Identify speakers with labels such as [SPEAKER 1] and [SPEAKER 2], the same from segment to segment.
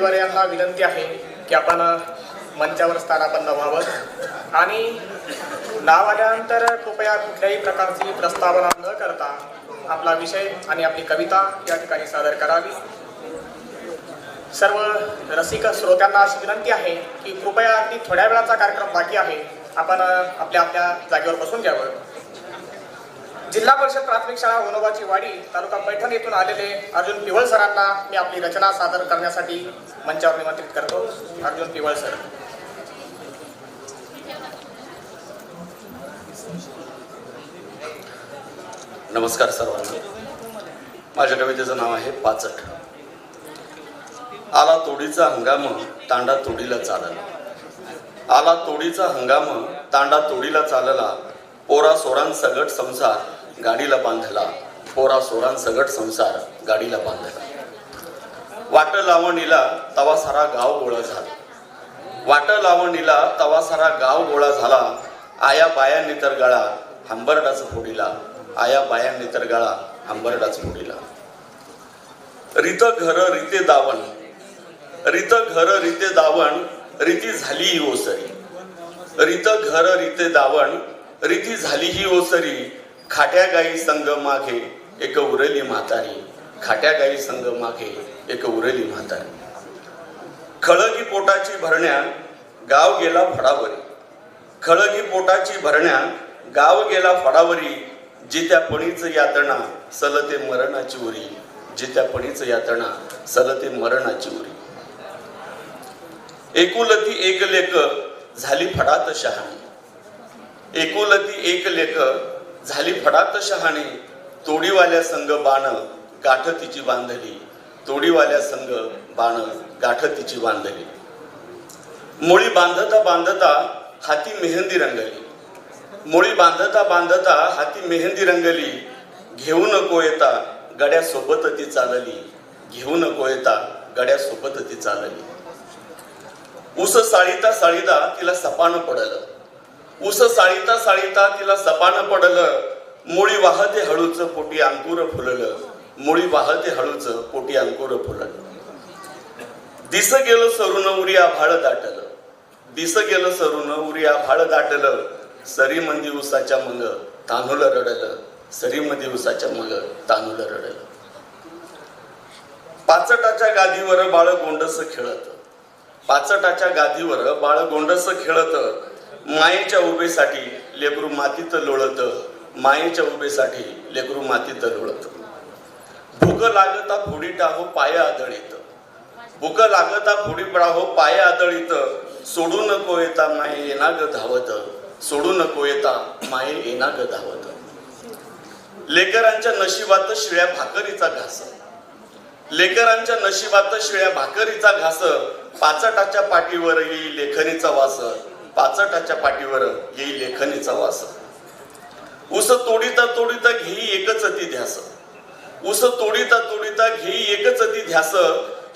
[SPEAKER 1] परिवार यांना विनंती आहे की आपण मंचावर स्थानापन्न व्हावं. आणि नाव आल्यानंतर कृपया कुठल्याही प्रकारची प्रस्तावना न करता आपला विषय आणि आपली कविता या ठिकाणी सादर करावी. सर्व रसिक श्रोत्यांना अशी विनंती आहे की कृपया अगदी थोड्या वेळाचा कार्यक्रम बाकी आहे. आपण आपल्या आपल्या जागेवर बसून घ्यावं. जिल्हा परिषद प्राथमिक शाळा होनोबाची वाडी तालुका पैठण येथून आलेले अर्जुन पिवळ सरांना मी आपली रचना सादर करण्यासाठी मंचावर निमंत्रित करतो. अर्जुन पिवळ सर.
[SPEAKER 2] नमस्कार सर्वांना. माझ्या कवितेचं नाव आहे पाचट. आला तोडीचा हंगाम तांडा तोडीला चालला. आला तोडीचा हंगाम तांडा तोडीला चालला. पोरा सोरांसगट संसार गाडीला बांधला. पोरा सोरान सगट संसार गाडीला बांधला. वाट लावणीला तवा सारा गाव गोळा झाला. वाट लावणीला तवा सारा गाव गोळा झाला. आया बायांनी तर गळा हंबरडाच फोडीला. आया बायांनी तर गळा हंबरडाच फोडीला. रित घर रिते दावण. रित घर रिते दावण रीती झाली ही ओसरी. रित घर रिते दावण रीती झाली ही ओसरी. खाट्या गाई संग मागे एक उरली म्हातारी. खाट्या गाई संग मागे एक उरली म्हातारी. खळगी पोटाची भरण्या गाव गेला फडावरी. खळगी पोटाची भरण्या गाव गेला फडावरी. जित्या पणीच यातना सलते मरणाची उरी. जित्या पणीच यातना सलते मरणाची उरी. एकुलती एक लेख झाली फडात शहाणी. एकुलती एक लेख झाली फडात शहाणी तोडीवाल्या संघ बाण गाठ तिची बांधली. तोडीवाल्या संघ बाण गाठ तिची बांधली. मुळी बांधता बांधता हाती मेहंदी रंगली. मुळी बांधता बांधता हाती मेहंदी रंगली. घेऊ नको येता गड्या सोबत ती चालली. घेऊ नको येता गड्या सोबत ती चालली. उस साळीता साळीता तिला सपान पडलं. उस साळीता साळीता तिला सपान पडलं. मुळी वाहते हळूच पोटी अंकुर फुललं. मुळी वाहते हळूच पोटी अंकुर फुललं. दिस गेलो सरून उरी आभाळ दाटलं. दिस गेलं सरून उरी आभाळ दाटलं. सरी मंदी उसाच्या मग तांदूळ रडलं. सरी मंदी उसाच्या मग तांदूळ रडलं. पाचटाच्या गादीवर बाळ गोंडस खेळत. पाचटाच्या गादीवर बाळ गोंडस खेळत. मायेच्या उभेसाठी लेकरू मातीत लोळत मायेच्या उभेसाठी लेकरू मातीत लोळत. भूक लागता फुडी टाहो पाय आदळीत. भूक लागता फुडी पडाहो पाय आदळीत. सोडू नको येता माये येना ग धावत. सोडू नको येता माये येना ग धावत. लेकरांच्या नशिबात शिळ्या भाकरीचा घास. लेकरांच्या नशिबात शिळ्या भाकरीचा घास. पाचटाच्या पाठीवर लेखनीचा वास. पाचटाच्या पाठीवर येई लेखनीचा वास. उस तोडीता तोडीता घेई एकच अति ध्यास. उस तोडीता तोडीता घेई एकच ती ध्यास.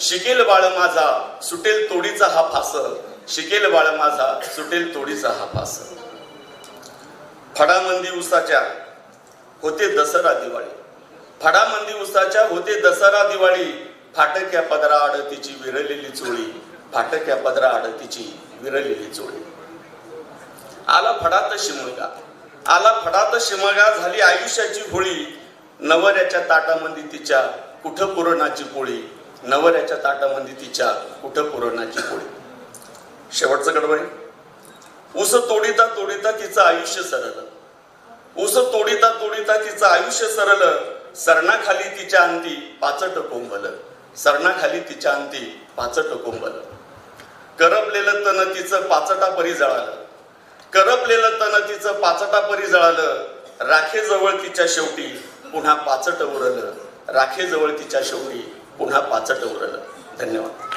[SPEAKER 2] शिकेल बाळ माझा सुटेल तोडीचा हा फास. शिकेल बाळ माझा सुटेल तोडीचा हा फास. फडामंदी उसाच्या होते दसरा दिवाळी. फडामंदी उसाच्या होते दसरा दिवाळी. फाटक्या पदरा आडतीची विरलेली चोळी. फाटक्या पदरा आड तिची विरलेली चोळी. आला फडात शिमगा आला फडात शिमगा झाली आयुष्याची होळी. नवऱ्याच्या ताटामध्ये तिच्या कुठं पुरणाची पोळी. नवऱ्याच्या ताटामध्ये तिच्या कुठं पुरणाची पोळी. शेवटचं गडबड. ऊस तोडीता तोडीता तिचं आयुष्य सरलं. ऊस तोडीता तोडीता तिचं आयुष्य सरलं. सरणाखाली तिच्या अंती पाचट कोंबल. सरणाखाली तिच्या अंती पाचट कोंबल. करपलेलं तन तिचं पाचटा परी जळालं. करपलेलं तन तिचं पाचटा परी जळालं. राखेजवळ तिच्या शेवटी पुन्हा पाचट उरलं. राखेजवळ तिच्या शेवटी पुन्हा पाचट उरलं. धन्यवाद.